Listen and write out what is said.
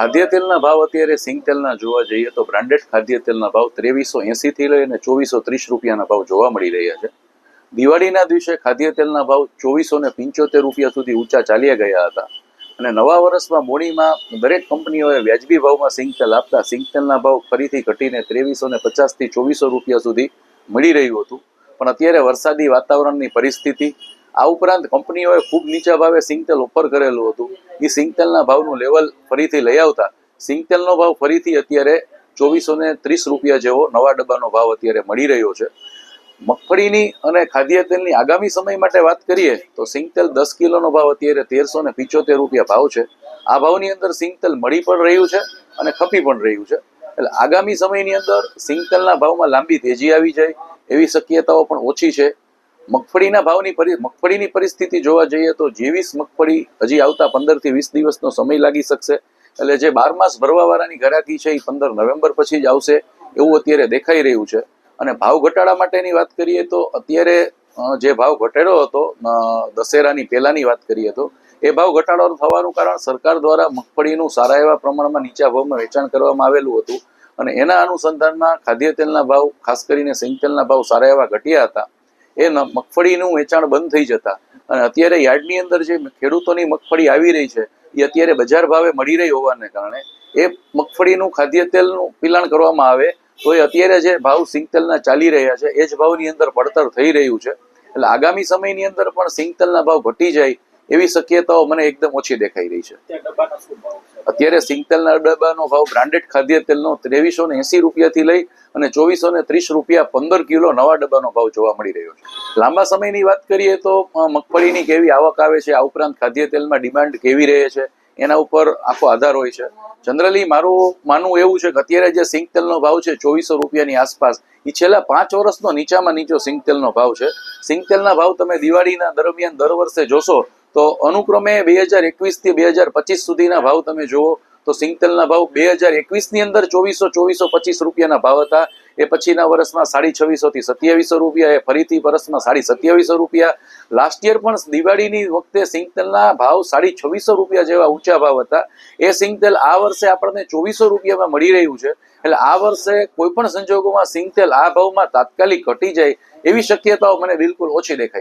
ખાદ્ય તેલના ભાવ અત્યારે સિંગ તેલના જોવા જઈએ તો બ્રાન્ડેડ ખાદ્ય તેલના ભાવ ત્રેવીસો એંસીથી લઈને ચોવીસો ત્રીસ રૂપિયાના ભાવ જોવા મળી રહ્યા છે. દિવાળીના દિવસે ખાદ્ય તેલના ભાવ ચોવીસો ને પંચોતેર રૂપિયા સુધી ઊંચા ચાલ્યા ગયા હતા. અને નવા વર્ષમાં મોડીમાં દરેક કંપનીઓએ વ્યાજબી ભાવમાં સિંગ તેલ આપતા સિંગ તેલના ભાવ ફરીથી ઘટીને ત્રેવીસો ને પચાસથી ચોવીસો રૂપિયા સુધી મળી રહ્યું હતું. પણ અત્યારે વરસાદી વાતાવરણની પરિસ્થિતિ આ ઉપરાંત કંપનીઓએ ખૂબ નીચા ભાવે સિંગતેલ ઓફર કરેલું હતું. એ સિંગતેલના ભાવનું લેવલ ફરીથી લઈ આવતા. સિંગતેલનો ભાવ ફરીથી અત્યારે ચોવીસો ને ત્રીસ રૂપિયા જેવો નવા ડબ્બાનો ભાવ અત્યારે મળી રહ્યો છે. મગફળીની અને ખાદ્ય તેલની આગામી સમય માટે વાત કરીએ તો સિંગતેલ દસ કિલોનો ભાવ અત્યારે તેરસો ને પિચોતેર રૂપિયા ભાવ છે. આ ભાવની અંદર સિંગતેલ મળી પણ રહ્યું છે અને ખપી પણ રહ્યું છે. એટલે આગામી સમયની અંદર સિંગતેલના ભાવમાં લાંબી તેજી આવી જાય એવી શક્યતાઓ પણ ઓછી છે. મગફળીના ભાવની મગફળીની પરિસ્થિતિ જોવા જઈએ તો જેવીસ મગફળી હજી આવતા પંદરથી વીસ દિવસનો સમય લાગી શકશે. એટલે જે બાર માસ ભરવા વાળાની ઘરાકી છે એ પંદર નવેમ્બર પછી જ આવશે એવું અત્યારે દેખાઈ રહ્યું છે. અને ભાવ ઘટાડા માટેની વાત કરીએ તો અત્યારે જે ભાવ ઘટેડો હતો દશેરાની પહેલાની વાત કરીએ તો, એ ભાવ ઘટાડો થવાનું કારણ સરકાર દ્વારા મગફળીનું સારા એવા પ્રમાણમાં નીચા ભાવમાં વેચાણ કરવામાં આવેલું હતું. અને એના અનુસંધાનમાં ખાદ્ય તેલના ભાવ, ખાસ કરીને સિંગ તેલના ભાવ સારા એવા ઘટ્યા હતા. એ મગફળીનું વેચાણ બંધ થઈ જતા. અને અત્યારે યાર્ડની અંદર જે ખેડૂતોની મગફળી આવી રહી છે, એ અત્યારે બજાર ભાવે મળી રહી હોવાને કારણે એ મગફળીનું ખાદ્ય તેલનું પિલાણ કરવામાં આવે, તો એ અત્યારે જે ભાવ સિંગ તેલના ચાલી રહ્યા છે, એ જ ભાવની અંદર પડતર થઈ રહ્યું છે. એટલે આગામી સમયની અંદર પણ સિંગ તેલના ભાવ ઘટી જાય એવી શક્યતાઓ મને એકદમ ઓછી દેખાઈ રહી છે. અત્યારે સિંગતેલના ડબ્બાનો ભાવ બ્રાન્ડેડ ખાદ્ય તેલનો ત્રેવીસો ને એસી રૂપિયાથી લઈ અને ચોવીસો ને ત્રીસ રૂપિયા પંદર કિલો નવા ડબ્બાનો ભાવ જોવા મળી રહ્યો છે. લાંબા સમયની વાત કરીએ તો મગફળીની કેવી આવક આવે છે આ ઉપરાંત ખાદ્ય તેલમાં ડિમાન્ડ કેવી રહે છે એના ઉપર આખો આધાર હોય છે. જનરલી મારું માનવું એવું છે કે અત્યારે જે સિંગ તેલનો ભાવ છે ચોવીસો રૂપિયાની આસપાસ એ છેલ્લા પાંચ વર્ષનો નીચામાં નીચો સિંગ તેલનો ભાવ છે. સિંગ તેલના ભાવ તમે દિવાળીના દરમિયાન દર વર્ષે જોશો તો અનુક્રમે બે હજાર એકવીસથી બે હજાર પચીસ સુધીના ભાવ તમે જુઓ, તો સિંગતેલના ભાવ બે હજાર એકવીસની અંદર ચોવીસો ચોવીસો પચીસ રૂપિયાના ભાવ હતા. એ પછીના વર્ષમાં સાડી છવ્વીસો થી સત્યાવીસો રૂપિયા, એ ફરીથી વર્ષમાં સાડી સત્યાવીસો રૂપિયા. લાસ્ટ યર પણ દિવાળીની વખતે સિંગતેલના ભાવ સાડી છવ્વીસો રૂપિયા જેવા ઊંચા ભાવ હતા. એ સિંગતેલ આ વર્ષે આપણને ચોવીસો રૂપિયામાં મળી રહ્યું છે. એટલે આ વર્ષે કોઈ પણ સંજોગોમાં સિંગતેલ આ ભાવમાં તાત્કાલિક ઘટી જાય એવી શક્યતાઓ મને બિલકુલ ઓછી રહી